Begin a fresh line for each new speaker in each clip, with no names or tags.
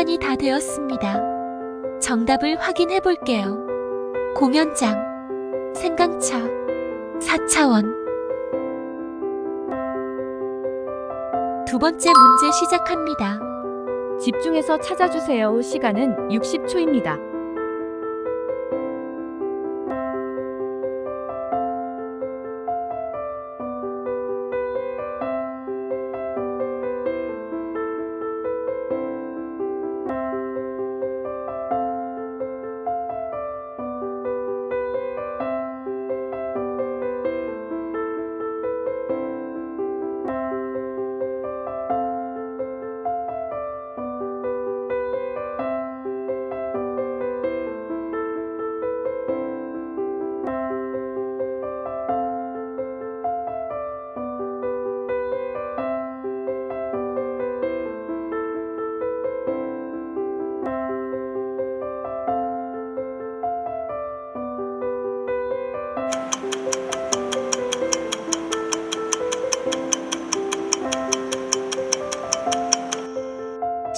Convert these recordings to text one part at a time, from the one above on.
시간이 다 되었습니다. 정답을 확인해 볼게요. 공연장, 생강차, 4차원. 두 번째 문제 시작합니다.
집중해서 찾아주세요. 시간은 60초입니다.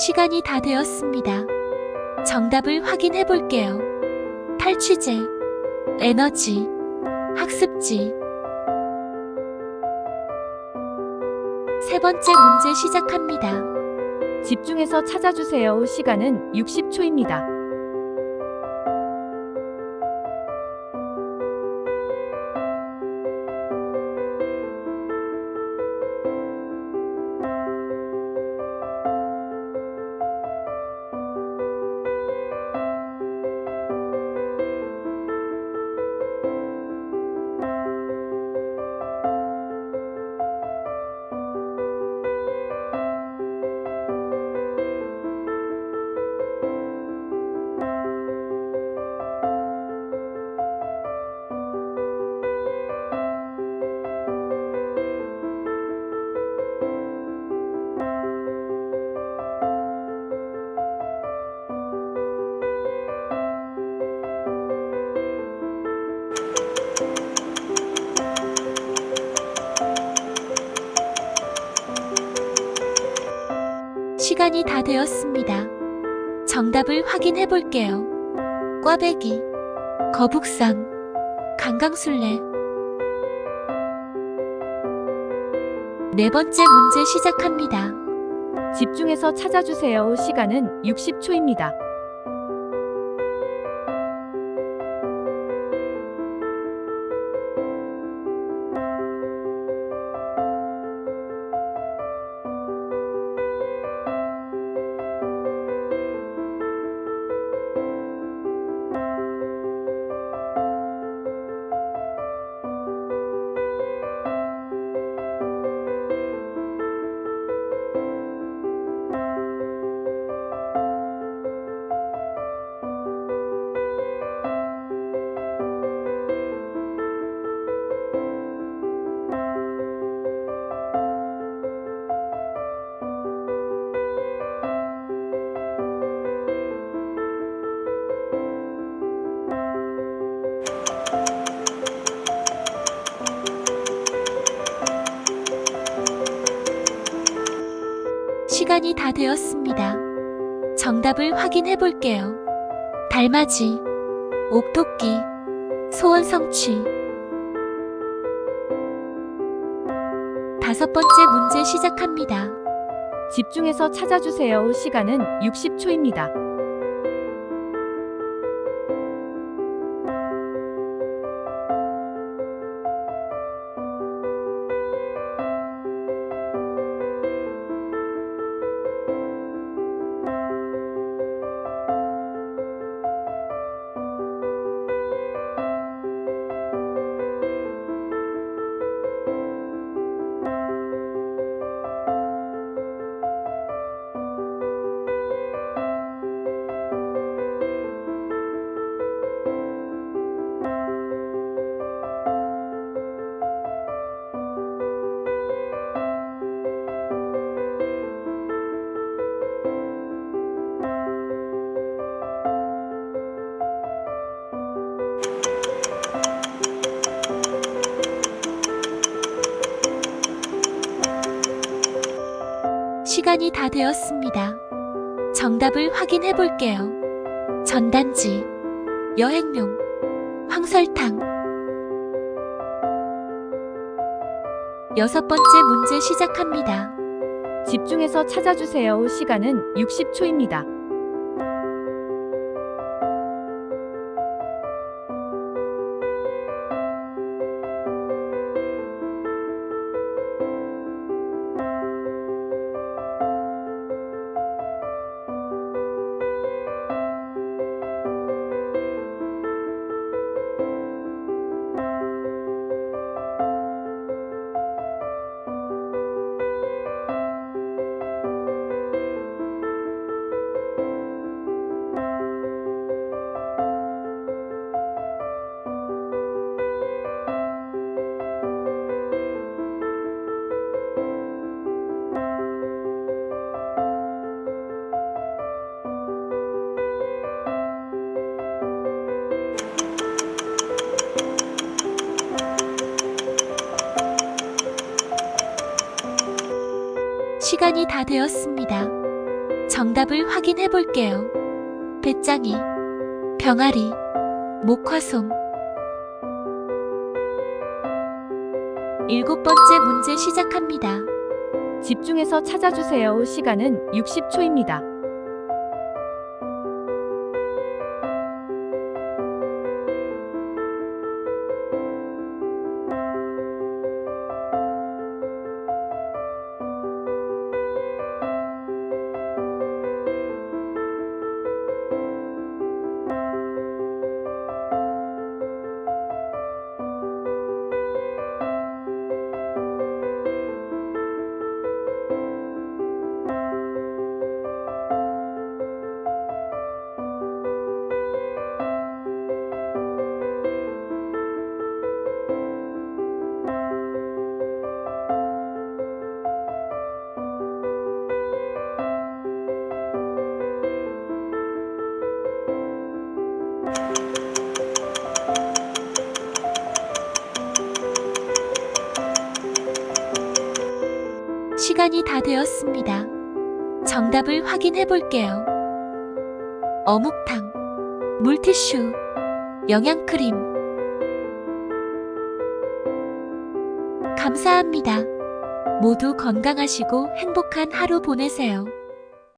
시간이 다 되었습니다. 정답을 확인해 볼게요. 탈취제, 에너지, 학습지. 세 번째 문제 시작합니다.
집중해서 찾아주세요. 시간은 60초입니다.
시간이 다 되었습니다. 정답을 확인해 볼게요. 꽈배기, 거북상, 강강술래. 네 번째 문제 시작합니다.
집중해서 찾아주세요. 시간은 60초입니다.
시간이 다 되었습니다. 정답을 확인해 볼게요. 달맞이, 옥토끼, 소원 성취. 다섯 번째 문제 시작합니다.
집중해서 찾아주세요. 시간은 60초입니다.
시간이 다 되었습니다. 정답을 확인해 볼게요. 전단지, 여행용, 황설탕. 여섯 번째 문제 시작합니다.
집중해서 찾아주세요. 시간은 60초입니다.
시간이 다 되었습니다. 정답을 확인해 볼게요. 배짱이, 병아리, 목화솜. 일곱 번째 문제 시작합니다.
집중해서 찾아주세요. 시간은 60초입니다.
시간이 다 되었습니다. 정답을 확인해 볼게요. 어묵탕, 물티슈, 영양크림. 감사합니다. 모두 건강하시고 행복한 하루 보내세요.